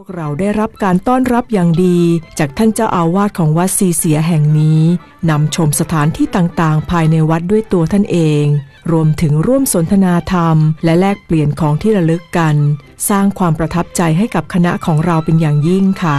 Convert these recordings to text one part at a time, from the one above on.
พวกเราได้รับการต้อนรับอย่างดี จากท่านเจ้าอาวาสของวัดซีเสียแห่งนี้นำชมสถานที่ต่างๆ ภายในวัดด้วยตัวท่านเอง รวมถึงร่วมสนทนาธรรม และแลกเปลี่ยนของที่ระลึกกัน สร้างความประทับใจให้กับคณะของเราเป็นอย่างยิ่งค่ะ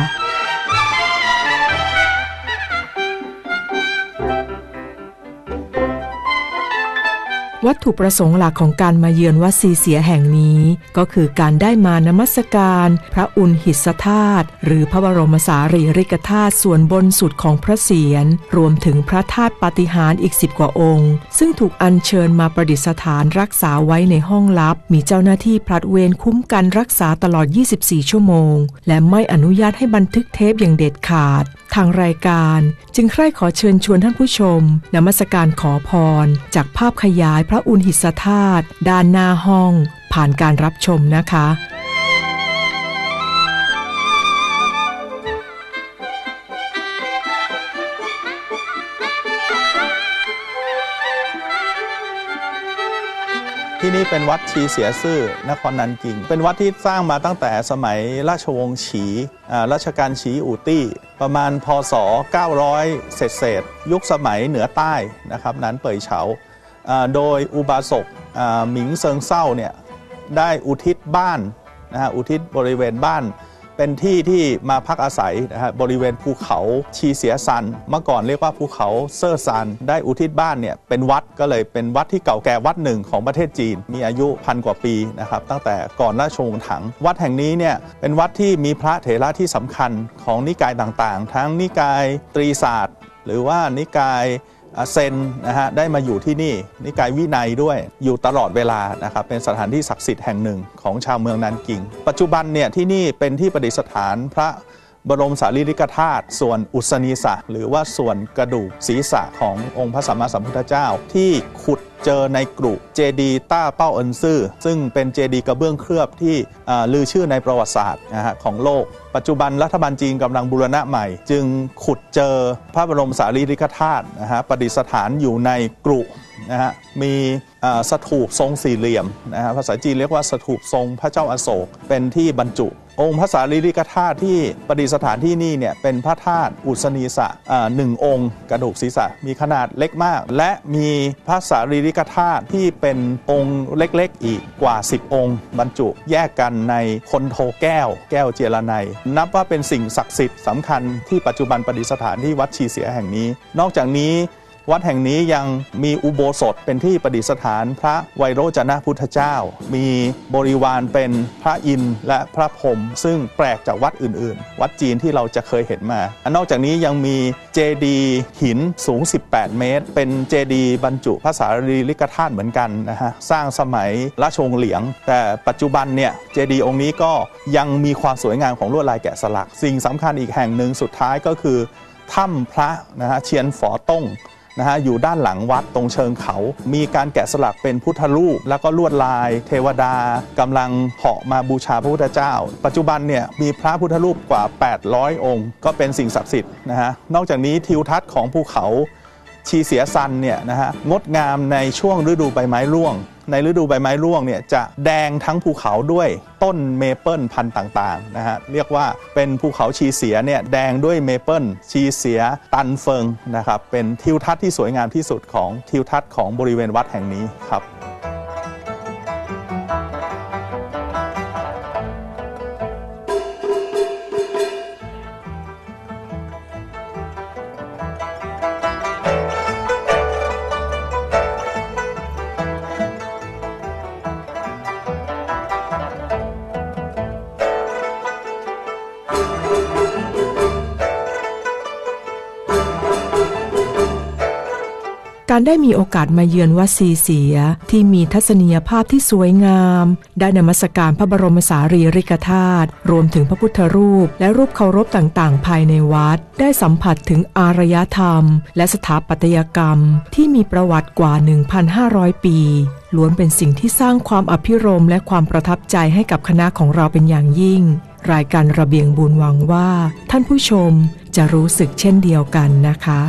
วัตถุประสงค์หลักของการมาเยือนวัดซีเสียแห่งนี้ ก็คือการได้มานมัสการ พระอุณหิสธาตุหรือพระบรมสารีริกธาตุส่วนบนสุดของพระเศียรรวมถึงพระธาตุปฏิหารอีกสิบกว่าองค์ ซึ่งถูกอัญเชิญมาประดิษฐานรักษาไว้ในห้องลับ มีเจ้าหน้าที่พลัดเวรคุ้มกันรักษาตลอด 24 ชั่วโมง และไม่อนุญาตให้บันทึกเทปอย่างเด็ดขาดทางรายการจึงใคร่ขอเชิญชวนท่านผู้ชมนมัสการขอพร จากภาพขยายพระอุณหิสธาตุด้านหน้าห้อง ผ่านการรับชมนะคะ ที่นี่เป็นวัดชีเสียซื่อนครนันกิง เป็นวัดที่สร้างมาตั้งแต่สมัยราชวงศ์ฉีรัชกาลฉีอูตี้ ประมาณพศ 900 เศษเศษยุคสมัยเหนือใต้นะครับนั้นเปิยเฉาโดยอุบาสกหมิงเซิงเศร้าเนี่ยได้อุทิศบ้านนะฮะอุทิศบริเวณบ้าน เป็นที่ที่มาพักอาศัยนะฮะบริเวณภูเขาชีเสียซัน เมื่อก่อนเรียกว่าภูเขาเซอร์ซัน ได้อุทิศบ้านเนี่ยเป็นวัดก็เลยเป็นวัดที่เก่าแก่วัดหนึ่งของประเทศจีน มีอายุพันกว่าปีนะครับตั้งแต่ก่อนราชวงศ์ถัง วัดแห่งนี้เนี่ยเป็นวัดที่มีพระเถระที่สำคัญของนิกายต่างๆ ทั้งนิกายตรีศาสตร์ หรือว่านิกาย เซนนะฮะได้มาอยู่ที่นี่นิกายวินัยด้วยอยู่ตลอดเวลานะครับเป็นสถานที่ศักดิ์สิทธิ์แห่งหนึ่งของชาวเมืองนันกิง ปัจจุบันเนี่ยที่นี่เป็นที่ประดิษฐานพระบรมสารีริกธาตุส่วนอุศนีสะหรือว่าส่วนกระดูกศีรษะขององค์พระสัมมาสัมพุทธเจ้าที่ขุด เจอในกรุเจดีต้าเป้าเอินซื่อ ซึ่งเป็นเจดีกระเบื้องเคลือบที่ลือชื่อในประวัติศาสตร์ของโลก ปัจจุบันรัฐบาลจีนกำลังบูรณะใหม่ จึงขุดเจอพระบรมสารีริกธาตุนะฮะประดิษฐานอยู่ในกรุนะฮะมีสถูปทรงสี่เหลี่ยมนะฮะภาษาจีนเรียกว่าสถูปทรงพระเจ้าอาโศกเป็นที่บรรจุ องค์พระสารีริกธาตุที่ประดิษฐานที่นี่เนี่ยเป็นพระธาตุอุสนีสะหนึ่งองค์ กระดูกศีรษะมีขนาดเล็กมาก และมีพระสารีริกธาตุที่เป็นองค์เล็กๆ อีกกว่า 10 องค์ บรรจุแยกกันในคนโทแก้ว แก้วเจรไนนับว่าเป็นสิ่งศักดิ์สิทธิ์สำคัญที่ปัจจุบันประดิษฐานที่วัดชีเสียแห่งนี้ นอกจากนี้ วัดแห่งนี้ยังมีอุโบสถเป็นที่ประดิษฐานพระไวโรจนะพุทธเจ้า มีบริวารเป็นพระอินทร์และพระพรหมซึ่งแปลกจากวัดอื่นๆ วัดจีนที่เราจะเคยเห็นมา นอกจากนี้ยังมีเจดีหินสูง 18 เมตร เป็นเจดีบรรจุพระสารีริกธาตุเหมือนกันนะฮะ สร้างสมัยราชวงศ์เหลียง แต่ปัจจุบันเนี่ยเจดีองค์นี้ก็ยังมีความสวยงามของลวดลายแกะสลัก สิ่งสำคัญอีกแห่งหนึ่งสุดท้ายก็คือถ้ำพระนะฮะเชียนฝอต้ง นะฮะอยู่ด้านหลังวัดตรงเชิงเขา มีการแกะสลักเป็นพุทธรูป แล้วก็ลวดลาย เทวดากำลังเหาะมาบูชาพระพุทธเจ้า ปัจจุบันเนี่ยมีพระพุทธรูปกว่า 800 องค์ ก็เป็นสิ่งศักดิ์สิทธิ์นะฮะนอกจากนี้ทิวทัศน์ของภูเขา ชีเสียซันเนี่ยนะฮะงดงามในช่วงฤดูใบไม้ร่วง ในฤดูใบไม้ร่วงเนี่ยจะแดงทั้งภูเขาด้วยต้นเมเปิลพันธุ์ต่างๆนะฮะเรียกว่าเป็นภูเขาชีเสียเนี่ยแดงด้วยเมเปิลชีเสียตันเฟิงนะครับเป็นทิวทัศน์ที่สวยงามที่สุดของทิวทัศน์ของบริเวณวัดแห่งนี้ครับ การได้มีโอกาสมาเยือนวัดซีเสียที่มีทัศนียภาพที่สวยงาม ได้นมัสการพระบรมสารีริกธาตุรวมถึงพระพุทธรูป และรูปเคารพต่างๆ ภายในวัด ได้สัมผัสถึงอารยธรรม และสถาปัตยกรรม ที่มีประวัติกว่า 1,500 ปีล้วนเป็นสิ่งที่สร้างความอภิรมและความประทับใจให้กับคณะของเราเป็นอย่างยิ่ง รายการระเบียงบุญหวังว่า ท่านผู้ชมจะรู้สึกเช่นเดียวกันนะคะ